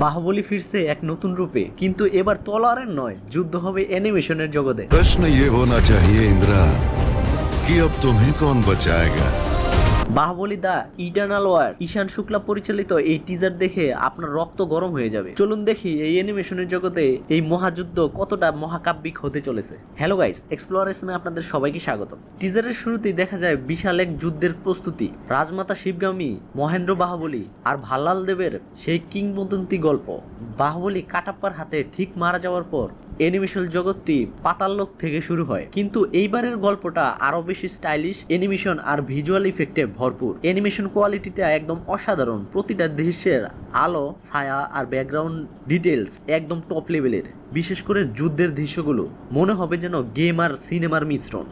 বাহুবলী ফিরছে এক নতুন রূপে, কিন্তু এবার তলোয়ারের নয়, যুদ্ধ হবে অ্যানিমেশনের জগতে। প্রশ্ন ইয়ে হোনা চাহিয়ে ইন্দ্রা, কি অব তুমি কন বাঁচায়েগা? Baahubali the eternal war, Ishan Shukla পরিচালিত এই টিজার দেখে আপনার রক্ত গরম হয়ে যাবে। চলুন দেখি এই অ্যানিমেশনের জগতে এই মহাযুদ্ধ কতটা মহাকাব্যিক হতে চলেছে। হ্যালো গাইস এক্সপ্লোরেশনে আপনাদের সবাইকে স্বাগত টিজারের শুরুতেই দেখা যায় বিশাল এক যুদ্ধের প্রস্তুতি। রাজমাতা শিবগামী, মহেন্দ্র বাহুবলী আর ভাল্লাল দেবের সেই কিংবদন্তি গল্প। বাহুবলী কাটাপ্পার হাতে ঠিক মারা যাওয়ার পর অ্যানিমেশন জগৎটি পাতাল লোক থেকে শুরু হয়। কিন্তু এইবারের গল্পটা আরও বেশি স্টাইলিশ অ্যানিমেশন আর ভিজুয়াল ইফেক্টে ভরপুর। অ্যানিমেশন কোয়ালিটিটা একদম অসাধারণ। প্রতিটা দৃশ্যের আলো, ছায়া আর ব্যাকগ্রাউন্ড ডিটেলস একদম টপ লেভেলের। বিশেষ করে যুদ্ধের দৃশ্যগুলো। মনে হবে যেন গেম আর সিনেমার মিশ্রণ।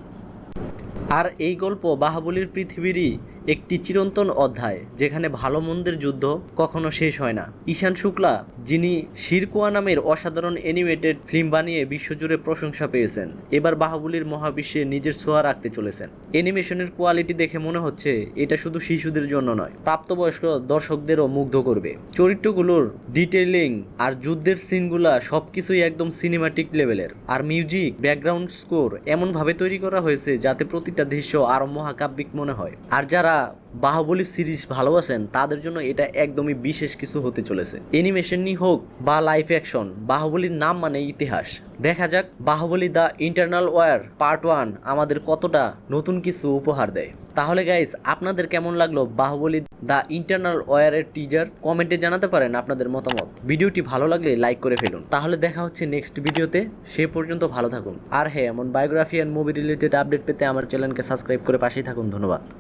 আর এই গল্প বাহুবলীর পৃথিবীরই একটি চিরন্তন অধ্যায়, যেখানে ভালো মন্দের যুদ্ধ কখনো শেষ হয় না। ঈশান শুক্লা যিনি শিরকুয়া নামের অসাধারণ অ্যানিমেটেড ফিল্ম বানিয়ে বিশ্বজুড়ে প্রশংসা পেয়েছেন। এবার বাহুবলীর মহাবিশ্বে নিজের ছোঁয়া রাখতে চলেছেন। অ্যানিমেশনের কোয়ালিটি দেখে মনে হচ্ছে এটা শুধু শিশুদের জন্য নয়, প্রাপ্তবয়স্ক দর্শকদেরও মুগ্ধ করবে। চরিত্রগুলোর ডিটেইলিং আর যুদ্ধের সিনগুলা সবকিছুই একদম সিনেমাটিক লেভেলের আর মিউজিক ব্যাকগ্রাউন্ড স্কোর এমনভাবে তৈরি করা হয়েছে যাতে প্রতিটা দৃশ্য আরও মহাকাব্যিক মনে হয়। আর যারা বাহুবলী সিরিজ ভালোবাসেন, তাদের জন্য এটা একদমই বিশেষ কিছু হতে চলেছে। অ্যানিমেশনই হোক বা লাইভ অ্যাকশন, বাহুবলীর নাম মানে ইতিহাস। দেখা যাক Baahubali the internal war part one আমাদের কতটা নতুন কিছু উপহার দেয়। তাহলে গাইস আপনাদের কেমন লাগল বাহুবলী দ্য ইন্টারনাল ওয়ারের টিজার কমেন্টে জানাতে পারেন আপনাদের মতামত। ভিডিওটি ভালো লাগলে লাইক করে ফেলুন। তাহলে দেখা হচ্ছে নেক্সট ভিডিওতে সে পর্যন্ত ভালো থাকুন। আর হ্যাঁ এমন biography and movie related update পেতে আমার চ্যানেলকে সাবস্ক্রাইব করে পাশেই থাকুন। ধন্যবাদ।